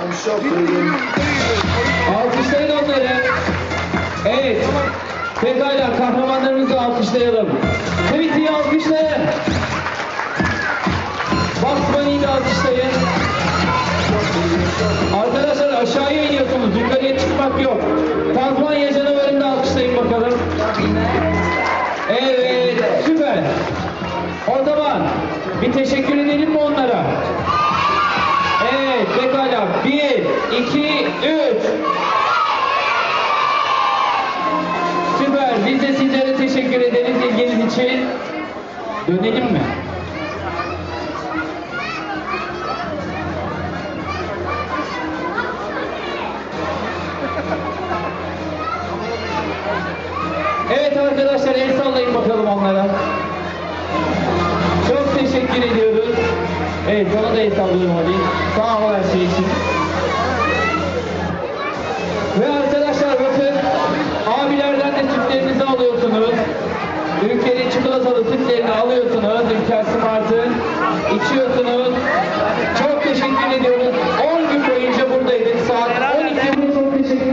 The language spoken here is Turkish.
I'm shuffling. Alkışlayın onları. Evet. Pekala kahramanlarımızı alkışlayalım. Tweety'yi alkışlayın. De alkışlayın. Arkadaşlar aşağıya iniyorsunuz. Yukarıya çıkmak yok. Tazmanya canavarını da alkışlayın bakalım. Evet. Süper. O zaman bir teşekkür edelim mi onlara? Evet, 2, 3. Süper. Biz de sizlere teşekkür ederiz ilginiz için. Dönelim mi? Evet arkadaşlar el sallayın bakalım onlara. Çok teşekkür ediyoruz. Evet bana da el sallıyorum hadi. Sağ ol her şey için. Çikolatalı sütlerini alıyorsunuz. Ülker Smart'ın içiyorsunuz.